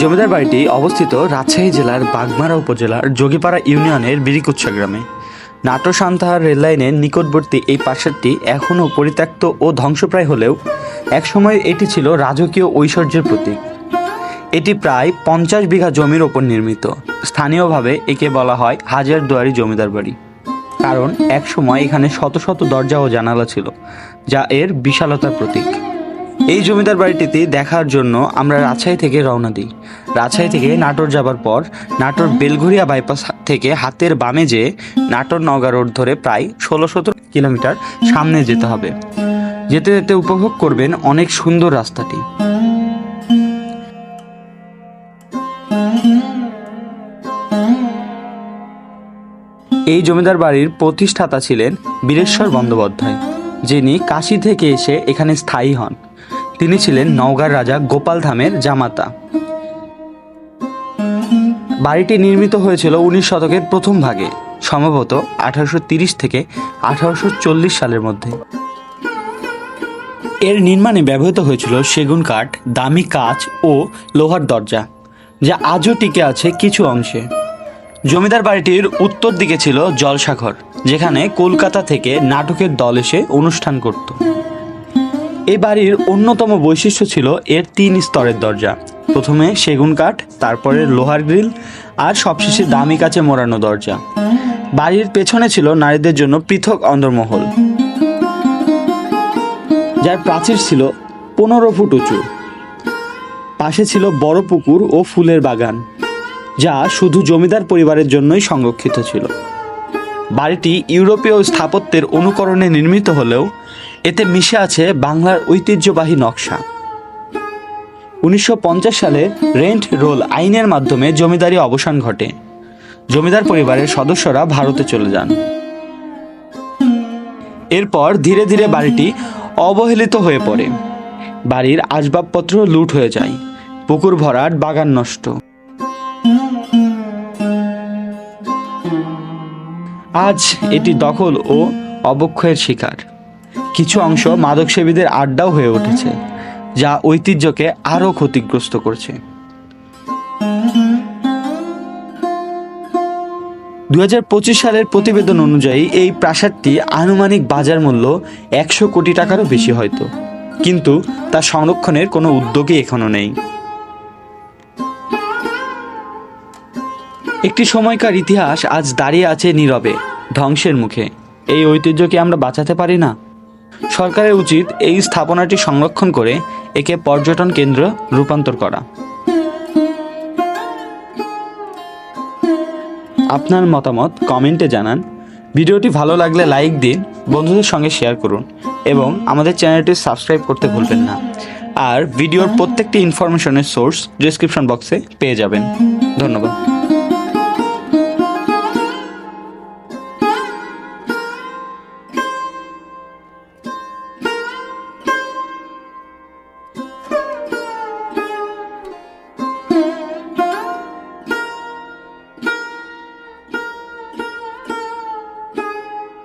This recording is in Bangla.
জমিদার বাড়িটি অবস্থিত রাজশাহী জেলার বাগমারা উপজেলার যোগীপাড়া ইউনিয়নের বিরিকুচ্ছা গ্রামে। নাটোর সান্তাহার রেললাইনের নিকটবর্তী এই প্রাসাদটি এখনও পরিত্যক্ত ও ধ্বংসপ্রায় হলেও একসময় এটি ছিল রাজকীয় ঐশ্বর্যের প্রতীক। এটি প্রায় পঞ্চাশ বিঘা জমির ওপর নির্মিত। স্থানীয়ভাবে একে বলা হয় হাজার দুয়ারি জমিদার বাড়ি। কারণ একসময় এখানে শত শত দরজা ও জানালা ছিল, যা এর বিশালতার প্রতীক। এই জমিদার বাড়িটিতে দেখার জন্য আমরা রাজশাহী থেকে রওনা দিই। রাজশাহী থেকে নাটোর যাবার পর নাটোর বেলঘরিয়া বাইপাস থেকে হাতের বামে যেয়ে নাটোর নগা রোড ধরে প্রায় ষোলো সতেরো কিলোমিটার সামনে যেতে হবে। যেতে যেতে উপভোগ করবেন অনেক সুন্দর রাস্তাটি। এই জমিদার বাড়ির প্রতিষ্ঠাতা ছিলেন বীরেশ্বর বন্দ্যোপাধ্যায়, যিনি কাশী থেকে এসে এখানে স্থায়ী হন। তিনি ছিলেন নওগাঁর রাজা গোপাল ধামের জামাতা। বাড়িটি নির্মিত হয়েছিল উনিশ শতকের প্রথম ভাগে, সম্ভবত আঠারোশো তিরিশ থেকে আঠারোশো চল্লিশ সালের মধ্যে। এর নির্মাণে ব্যবহৃত হয়েছিল সেগুন কাঠ, দামি কাচ ও লোহার দরজা, যা আজও টিকে আছে কিছু অংশে। জমিদার বাড়িটির উত্তর দিকে ছিল জলসাঘর, যেখানে কলকাতা থেকে নাটকের দল এসে অনুষ্ঠান করত। এই বাড়ির অন্যতম বৈশিষ্ট্য ছিল এর তিন স্তরের দরজা। প্রথমে সেগুন কাঠ, তারপরে লোহার গ্রিল আর সবশেষে দামি কাছে মোড়ানো দরজা। বাড়ির পেছনে ছিল নারীদের জন্য পৃথক অন্দরমহল। যার প্রাচীর ছিল পনেরো ফুট উঁচু। পাশে ছিল বড় পুকুর ও ফুলের বাগান, যা শুধু জমিদার পরিবারের জন্যই সংরক্ষিত ছিল। বাড়িটি ইউরোপীয় স্থাপত্যের অনুকরণে নির্মিত হলেও এতে মিশে আছে বাংলার ঐতিহ্যবাহী নকশা। উনিশশো পঞ্চাশ সালে রেন্ট রোল আইনের মাধ্যমে জমিদারি অবসান ঘটে। জমিদার পরিবারের সদস্যরা ভারতে চলে যান। এরপর ধীরে ধীরে বাড়িটি অবহেলিত হয়ে পড়ে। বাড়ির আসবাবপত্র লুট হয়ে যায়। পুকুর ভরাট, বাগান নষ্ট। আজ এটি দখল ও অবক্ষয়ের শিকার। কিছু অংশ মাদকসেবীদের আড্ডাও হয়ে উঠেছে, যা ঐতিহ্যকে আরও ক্ষতিগ্রস্ত করছে। দু হাজার পঁচিশ সালের প্রতিবেদন অনুযায়ী এই প্রাসাদটি আনুমানিক বাজার মূল্য একশো কোটি টাকারও বেশি হয়তো। কিন্তু তা সংরক্ষণের কোনো উদ্যোগই এখনও নেই। একটি সময়কার ইতিহাস আজ দাঁড়িয়ে আছে নীরবে, ধ্বংসের মুখে। এই ঐতিহ্যকে আমরা বাঁচাতে পারি না? সরকারের উচিত এই স্থাপনাটি সংরক্ষণ করে একে পর্যটন কেন্দ্র রূপান্তর করা। আপনার মতামত কমেন্টে জানান। ভিডিওটি ভালো লাগলে লাইক দিন, বন্ধুদের সঙ্গে শেয়ার করুন এবং আমাদের চ্যানেলটি সাবস্ক্রাইব করতে ভুলবেন না। আর ভিডিওর প্রত্যেকটি ইনফরমেশনের সোর্স ডিসক্রিপশন বক্সে পেয়ে যাবেন। ধন্যবাদ।